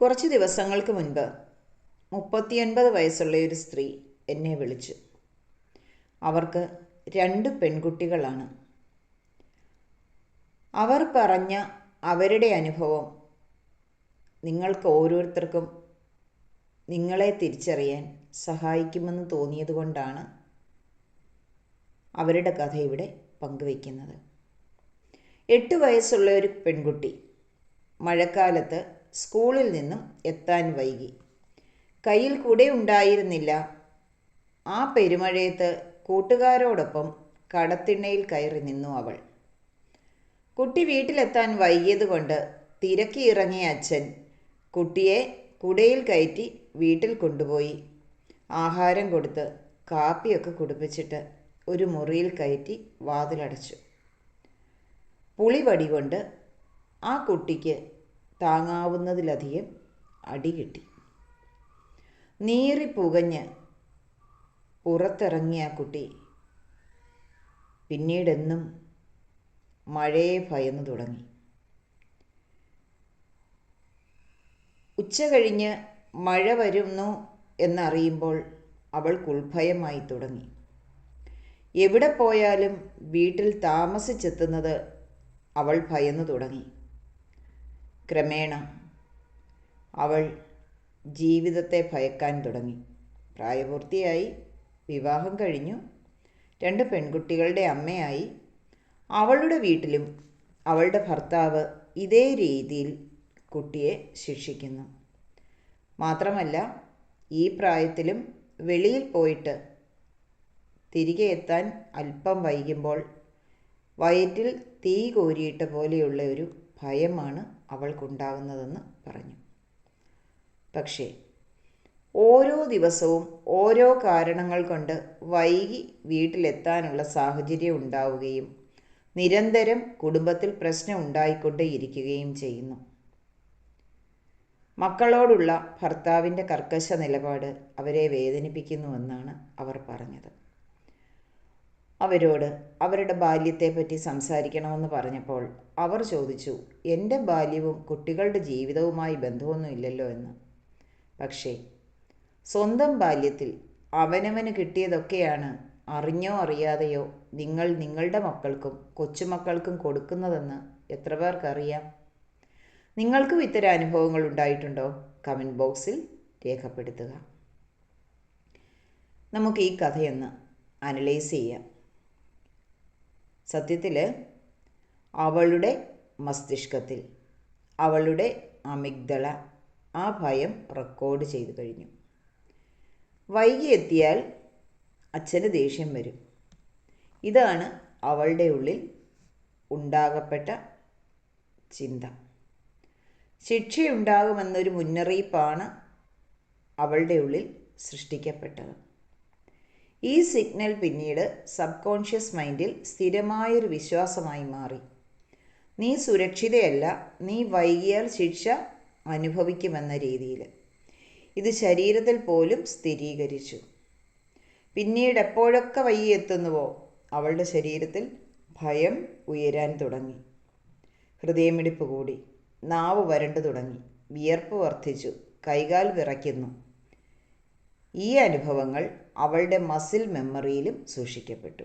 കുറച്ച് ദിവസങ്ങൾക്ക് മുൻപ് മുപ്പത്തിയൊൻപത് വയസ്സുള്ള ഒരു സ്ത്രീ എന്നെ വിളിച്ചു. അവർക്ക് രണ്ട് പെൺകുട്ടികളാണ്. അവർ പറഞ്ഞ അവരുടെ അനുഭവം നിങ്ങൾക്ക് ഓരോരുത്തർക്കും നിങ്ങളെ തിരിച്ചറിയാൻ സഹായിക്കുമെന്ന് തോന്നിയതുകൊണ്ടാണ് അവരുടെ കഥ ഇവിടെ പങ്കുവയ്ക്കുന്നത്. എട്ട് വയസ്സുള്ള ഒരു പെൺകുട്ടി മഴക്കാലത്ത് സ്കൂളിൽ നിന്നും എത്താൻ വൈകി. കയ്യിൽ കുട ഉണ്ടായിരുന്നില്ല. ആ പെരുമഴയത്ത് കൂട്ടുകാരോടൊപ്പം കടത്തിണ്ണയിൽ കയറി നിന്നു അവൾ. കുട്ടി വീട്ടിലെത്താൻ വൈകിയതുകൊണ്ട് തിരക്കി ഇറങ്ങിയ അച്ഛൻ കുട്ടിയെ കുടയിൽ കയറ്റി വീട്ടിൽ കൊണ്ടുപോയി. ആഹാരം കൊടുത്ത് കാപ്പിയൊക്കെ കുടിപ്പിച്ചിട്ട് ഒരു മുറിയിൽ കയറ്റി വാതിലടച്ചു. പുളിവടി കൊണ്ട് ആ കുട്ടിക്ക് താങ്ങാവുന്നതിലധികം അടി കിട്ടി. നീറി പുകഞ്ഞ് പുറത്തിറങ്ങിയ കുട്ടി പിന്നീടെന്നും മഴയെ ഭയന്നു തുടങ്ങി. ഉച്ച കഴിഞ്ഞ് മഴ വരുന്നു എന്നറിയുമ്പോൾ അവൾക്ക് ഉൾഭയമായി തുടങ്ങി. എവിടെ പോയാലും വീട്ടിൽ താമസിച്ചെത്തുന്നത് അവൾ ഭയന്നു തുടങ്ങി. ക്രമേണ അവൾ ജീവിതത്തെ ഭയക്കാൻ തുടങ്ങി. പ്രായപൂർത്തിയായി വിവാഹം കഴിഞ്ഞു. രണ്ട് പെൺകുട്ടികളുടെ അമ്മയായി. അവളുടെ വീട്ടിലും അവളുടെ ഭർത്താവ് ഇതേ രീതിയിൽ കുട്ടിയെ ശിക്ഷിക്കുന്നു. മാത്രമല്ല ഈ പ്രായത്തിലും വെളിയിൽ പോയിട്ട് തിരികെ എത്താൻ അല്പം വൈകുമ്പോൾ വയറ്റിൽ തീ കോരിയിട്ട പോലെയുള്ള ഒരു ഭയമാണ് അവൾക്കുണ്ടാകുന്നതെന്ന് പറഞ്ഞു. പക്ഷേ ഓരോ ദിവസവും ഓരോ കാരണങ്ങൾ കൊണ്ട് വൈകി വീട്ടിലെത്താനുള്ള സാഹചര്യം ഉണ്ടാവുകയും നിരന്തരം കുടുംബത്തിൽ പ്രശ്നം ഉണ്ടായിക്കൊണ്ടേയിരിക്കുകയും ചെയ്യുന്നു. മക്കളോടുള്ള ഭർത്താവിന്റെ കർക്കശ നിലപാട് അവരെ വേദനിപ്പിക്കുന്നുവെന്നാണ് അവർ പറഞ്ഞത്. അവരോട് അവരുടെ ബാല്യത്തെപ്പറ്റി സംസാരിക്കണമെന്ന് പറഞ്ഞപ്പോൾ അവർ ചോദിച്ചു എന്റെ ബാല്യവും കുട്ടികളുടെ ജീവിതവുമായി ബന്ധമൊന്നുമില്ലല്ലോ എന്ന്. പക്ഷേ സ്വന്തം ബാല്യത്തിൽ അവനവന് കിട്ടിയതൊക്കെയാണ് അറിഞ്ഞോ അറിയാതെയോ നിങ്ങൾ നിങ്ങളുടെ മക്കൾക്കും കൊച്ചുമക്കൾക്കും കൊടുക്കുന്നതെന്ന് എത്ര പേർക്കറിയാം? നിങ്ങൾക്കും ഇത്തരം അനുഭവങ്ങൾ ഉണ്ടായിട്ടുണ്ടോ? കമന്റ് ബോക്സിൽ രേഖപ്പെടുത്തുക. നമുക്ക് ഈ കഥയൊന്ന് അനലൈസ് ചെയ്യാം. സത്യത്തിൽ അവളുടെ മസ്തിഷ്കത്തിൽ അവളുടെ അമിഗ്ദള ആ ഭയം റെക്കോർഡ് ചെയ്തു കഴിഞ്ഞു. വൈകി എത്തിയാൽ അച്ഛന് ദേഷ്യം വരും. ഇതാണ് അവളുടെ ഉള്ളിൽ ഉണ്ടാകപ്പെട്ട ചിന്ത. ശിക്ഷയുണ്ടാകുമെന്നൊരു മുന്നറിയിപ്പാണ് അവളുടെ ഉള്ളിൽ സൃഷ്ടിക്കപ്പെട്ടത്. ഈ സിഗ്നൽ പിന്നീട് സബ് കോൺഷ്യസ് മൈൻഡിൽ സ്ഥിരമായൊരു വിശ്വാസമായി മാറി. നീ സുരക്ഷിതയല്ല നീ വൈകിയാൽ ശിക്ഷ അനുഭവിക്കുമെന്ന രീതിയിൽ. ഇത് ശരീരത്തിൽ പോലും സ്ഥിരീകരിച്ചു. പിന്നീട് എപ്പോഴൊക്കെ വൈകി എത്തുന്നുവോ അവളുടെ ശരീരത്തിൽ ഭയം ഉയരാൻ തുടങ്ങി. ഹൃദയമിടിപ്പ് കൂടി നാവ് വരണ്ടു തുടങ്ങി വിയർപ്പ് വർദ്ധിച്ചു കൈകാൽ വിറയ്ക്കുന്നു. ഈ അനുഭവങ്ങൾ അവളുടെ മസിൽ മെമ്മറിയിലും സൂക്ഷിക്കപ്പെട്ടു.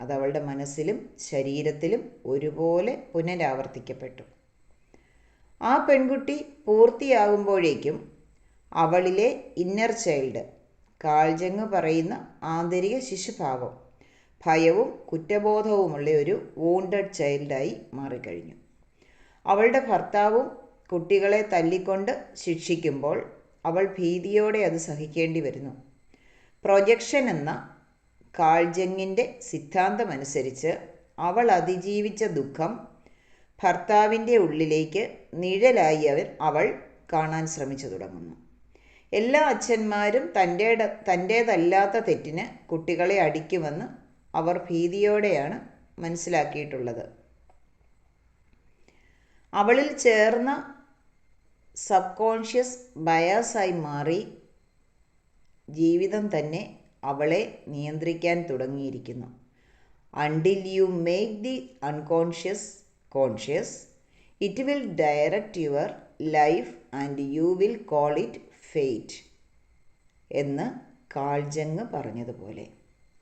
അത് അവളുടെ മനസ്സിലും ശരീരത്തിലും ഒരുപോലെ പുനരാവർത്തിക്കപ്പെട്ടു. ആ പെൺകുട്ടി പൂർത്തിയാകുമ്പോഴേക്കും അവളിലെ ഇന്നർ ചൈൽഡ് കാൾജങ് പറയുന്ന ആന്തരിക ശിശുഭാവം ഭയവും കുറ്റബോധവുമുള്ള ഒരു വൂണ്ടഡ് ചൈൽഡായി മാറിക്കഴിഞ്ഞു. അവളുടെ ഭർത്താവും കുട്ടികളെ തല്ലിക്കൊണ്ട് ശിക്ഷിക്കുമ്പോൾ അവൾ ഭീതിയോടെ അത് സഹിക്കേണ്ടി വരുന്നു. പ്രൊജക്ഷൻ എന്ന കാൾജങ്ങിന്റെ സിദ്ധാന്തമനുസരിച്ച് അവൾ അതിജീവിച്ച ദുഃഖം ഭർത്താവിന്റെ ഉള്ളിലേക്ക് നിഴലായി അവൻ അവൾ കാണാൻ ശ്രമിച്ചു തുടങ്ങുന്നു. എല്ലാ അച്ഛന്മാരും തന്റെ തന്റേതല്ലാത്ത തെറ്റിന് കുട്ടികളെ അടിക്കുമെന്ന് അവർ ഭീതിയോടെയാണ് മനസ്സിലാക്കിയിട്ടുള്ളത്. അവളിൽ ചേർന്ന സബ് കോൺഷ്യസ് ബയാസായി മാറി ജീവിതം തന്നെ അവളെ നിയന്ത്രിക്കാൻ തുടങ്ങിയിരിക്കുന്നു. Until you make the unconscious conscious it will direct your life and you will call it fate എന്ന് കാൾജങ് പറഞ്ഞതുപോലെ.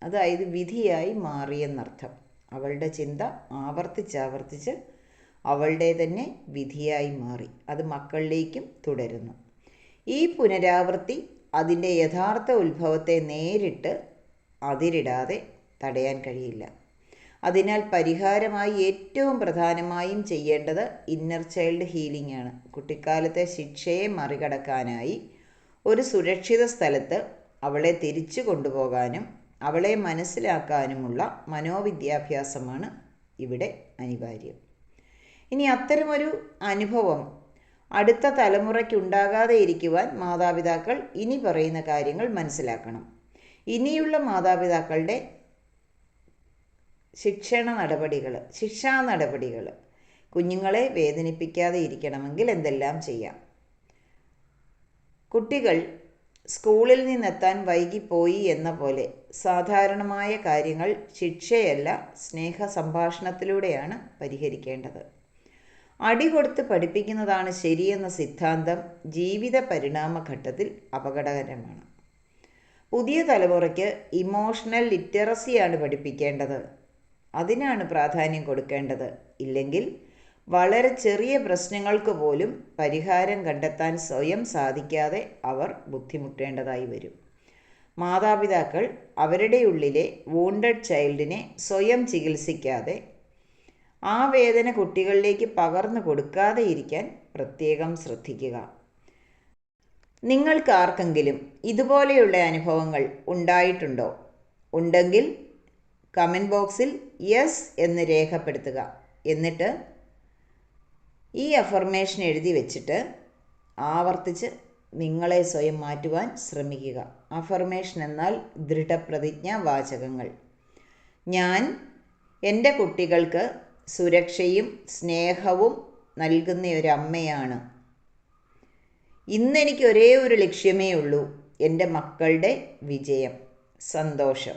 അതായത് വിധിയായി മാറിയെന്നർത്ഥം. അവളുടെ ചിന്ത ആവർത്തിച്ചാവർത്തിച്ച് അവളുടെ തന്നെ വിധിയായി മാറി. അത് മക്കളിലേക്കും തുടരുന്നു. ഈ പുനരാവൃത്തി അതിന്റെ യഥാർത്ഥ ഉത്ഭവത്തെ നേരിട്ട് അതിരിടാതെ തടയാൻ കഴിയില്ല. അതിനാൽ പരിഹാരമായി ഏറ്റവും പ്രധാനമായും ചെയ്യേണ്ടത് ഇന്നർ ചൈൽഡ് ഹീലിംഗ് ആണ്. കുട്ടിക്കാലത്തെ ശിക്ഷയെ മറികടക്കാനായി ഒരു സുരക്ഷിത സ്ഥലത്ത് അവളെ തിരിച്ചു കൊണ്ടുപോകാനും അവളെ മനസ്സിലാക്കാനുമുള്ള മനോവിദ്യാഭ്യാസമാണ് ഇവിടെ അനിവാര്യം. ഇനി അത്തരമൊരു അനുഭവം അടുത്ത തലമുറയ്ക്കുണ്ടാകാതെ ഇരിക്കുവാൻ മാതാപിതാക്കൾ ഇനി പറയുന്ന കാര്യങ്ങൾ മനസ്സിലാക്കണം. ഇനിയുള്ള മാതാപിതാക്കളുടെ ശിക്ഷണ നടപടികൾ ശിക്ഷാ നടപടികൾ. കുഞ്ഞുങ്ങളെ വേദനിപ്പിക്കാതെ ഇരിക്കണമെങ്കിൽ എന്തെല്ലാം ചെയ്യാം? കുട്ടികൾ സ്കൂളിൽ നിന്നെത്താൻ വൈകിപ്പോയി എന്ന പോലെ സാധാരണമായ കാര്യങ്ങൾ ശിക്ഷയല്ല സ്നേഹ സംഭാഷണത്തിലൂടെയാണ് പരിഹരിക്കേണ്ടത്. അടി കൊടുത്ത് പഠിപ്പിക്കുന്നതാണ് ശരിയെന്ന സിദ്ധാന്തം ജീവിത പരിണാമഘട്ടത്തിൽ അപകടകരമാണ്. പുതിയ തലമുറയ്ക്ക് ഇമോഷണൽ ലിറ്ററസിയാണ് പഠിപ്പിക്കേണ്ടത്. അതിനാണ് പ്രാധാന്യം കൊടുക്കേണ്ടത്. ഇല്ലെങ്കിൽ വളരെ ചെറിയ പ്രശ്നങ്ങൾക്ക് പോലും പരിഹാരം കണ്ടെത്താൻ സ്വയം സാധിക്കാതെ അവർ ബുദ്ധിമുട്ടേണ്ടതായി വരും. മാതാപിതാക്കൾ അവരുടെ ഉള്ളിലെ വൂണ്ടഡ് ചൈൽഡിനെ സ്വയം ചികിത്സിക്കാതെ ആ വേദന കുട്ടികളിലേക്ക് പകർന്നു കൊടുക്കാതെ ഇരിക്കാൻ പ്രത്യേകം ശ്രദ്ധിക്കുക. നിങ്ങൾക്ക് ആർക്കെങ്കിലും ഇതുപോലെയുള്ള അനുഭവങ്ങൾ ഉണ്ടായിട്ടുണ്ടോ? ഉണ്ടെങ്കിൽ കമന്റ് ബോക്സിൽ യെസ് എന്ന് രേഖപ്പെടുത്തുക. എന്നിട്ട് ഈ അഫർമേഷൻ എഴുതി വെച്ചിട്ട് ആവർത്തിച്ച് നിങ്ങളെ സ്വയം മാറ്റുവാൻ ശ്രമിക്കുക. അഫർമേഷൻ എന്നാൽ ദൃഢപ്രതിജ്ഞ വാചകങ്ങൾ. ഞാൻ എന്റെ കുട്ടികൾക്ക് സുരക്ഷയും സ്നേഹവും നൽകുന്ന ഒരു അമ്മയാണ് ഇന്നെനിക്ക് ഒരേ ഒരു ലക്ഷ്യമേ ഉള്ളൂ എന്റെ മക്കളുടെ വിജയം സന്തോഷം.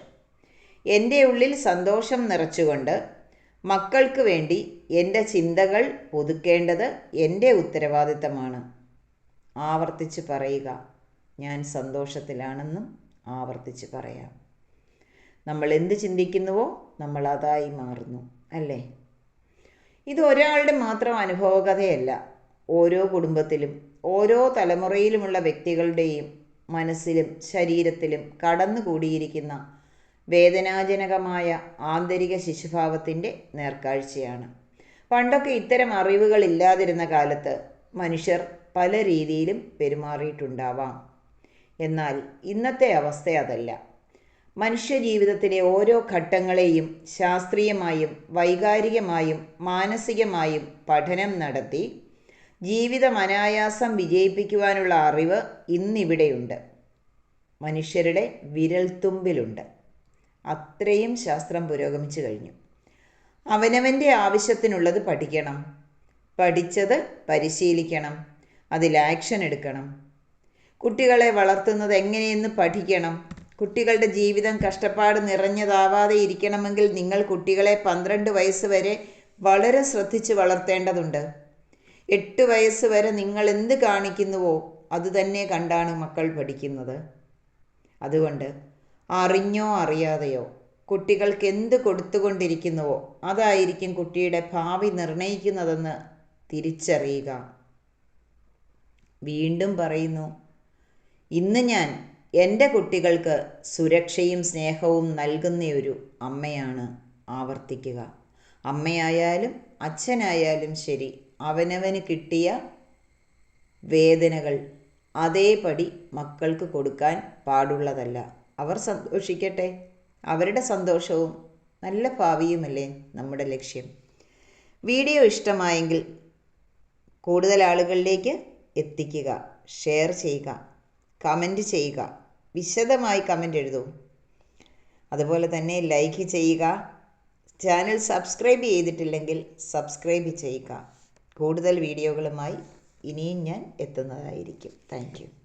എന്റെ ഉള്ളിൽ സന്തോഷം നിറച്ചുകൊണ്ട് മക്കൾക്ക് വേണ്ടി എന്റെ ചിന്തകൾ പുതുക്കേണ്ടത് എന്റെ ഉത്തരവാദിത്തമാണ്. ആവർത്തിച്ച് പറയുക ഞാൻ സന്തോഷത്തിലാണെന്നും ആവർത്തിച്ച് പറയാം. നമ്മൾ എന്ത് ചിന്തിക്കുന്നുവോ നമ്മൾ അതായി മാറുന്നു അല്ലേ? ഇത് ഒരാളുടെ മാത്രം അനുഭവകഥയല്ല. ഓരോ കുടുംബത്തിലും ഓരോ തലമുറയിലുമുള്ള വ്യക്തികളുടെയും മനസ്സിലും ശരീരത്തിലും കടന്നുകൂടിയിരിക്കുന്ന വേദനാജനകമായ ആന്തരിക ശിശുഭാവത്തിന്റെ നേർക്കാഴ്ചയാണ്. പണ്ടൊക്കെ ഇത്തരം അറിവുകളില്ലാതിരുന്ന കാലത്ത് മനുഷ്യർ പല രീതിയിലും പെരുമാറിയിട്ടുണ്ടാവാം. എന്നാൽ ഇന്നത്തെ അവസ്ഥ അതല്ല. മനുഷ്യജീവിതത്തിലെ ഓരോ ഘട്ടങ്ങളെയും ശാസ്ത്രീയമായും വൈകാരികമായും മാനസികമായും പഠനം നടത്തി ജീവിതം അനായാസം വിജയിപ്പിക്കുവാനുള്ള അറിവ് ഇന്നിവിടെയുണ്ട്. മനുഷ്യരുടെ വിരൽത്തുമ്പിലുണ്ട്. അത്രയും ശാസ്ത്രം പുരോഗമിച്ചു കഴിഞ്ഞു. അവനവന്റെ ആവശ്യത്തിനുള്ളത് പഠിക്കണം. പഠിച്ചത് പരിശീലിക്കണം. അതിൽ ആക്ഷൻ എടുക്കണം. കുട്ടികളെ വളർത്തുന്നത് എങ്ങനെയെന്ന് പഠിക്കണം. കുട്ടികളുടെ ജീവിതം കഷ്ടപ്പാട് നിറഞ്ഞതാവാതെ ഇരിക്കണമെങ്കിൽ നിങ്ങൾ കുട്ടികളെ പന്ത്രണ്ട് വയസ്സ് വരെ വളരെ ശ്രദ്ധിച്ച് വളർത്തേണ്ടതുണ്ട്. എട്ട് വയസ്സ് വരെ നിങ്ങൾ എന്ത് കാണിക്കുന്നുവോ അതുതന്നെ കണ്ടാണ് മക്കൾ പഠിക്കുന്നത്. അതുകൊണ്ട് അറിഞ്ഞോ അറിയാതെയോ കുട്ടികൾക്ക് എന്ത് കൊടുത്തുകൊണ്ടിരിക്കുന്നുവോ അതായിരിക്കും കുട്ടിയുടെ ഭാവി നിർണയിക്കുന്നതെന്ന് തിരിച്ചറിയുക. വീണ്ടും പറയുന്നു ഇന്ന് ഞാൻ എന്റെ കുട്ടികൾക്ക് സുരക്ഷയും സ്നേഹവും നൽകുന്നയൊരു അമ്മയാണ് ആവർത്തിക്കുക. അമ്മയായാലും അച്ഛനായാലും ശരി അവനവന് കിട്ടിയ വേദനകൾ അതേപടി മക്കൾക്ക് കൊടുക്കാൻ പാടുള്ളതല്ല. അവർ സന്തോഷിക്കട്ടെ. അവരുടെ സന്തോഷവും നല്ല ഭാവിയുമല്ലേ നമ്മുടെ ലക്ഷ്യം. വീഡിയോ ഇഷ്ടമായെങ്കിൽ കൂടുതൽ ആളുകളിലേക്ക് എത്തിക്കുക ഷെയർ ചെയ്യുക. കമന്റ് ചെയ്യുക. വിശദമായി കമന്റ് എഴുതൂ. അതുപോലെ തന്നെ ലൈക്ക് ചെയ്യുക. ചാനൽ സബ്സ്ക്രൈബ് ചെയ്തിട്ടില്ലെങ്കിൽ സബ്സ്ക്രൈബ് ചെയ്യുക. കൂടുതൽ വീഡിയോകളുമായി ഇനിയും ഞാൻ എത്തുന്നതായിരിക്കും. താങ്ക്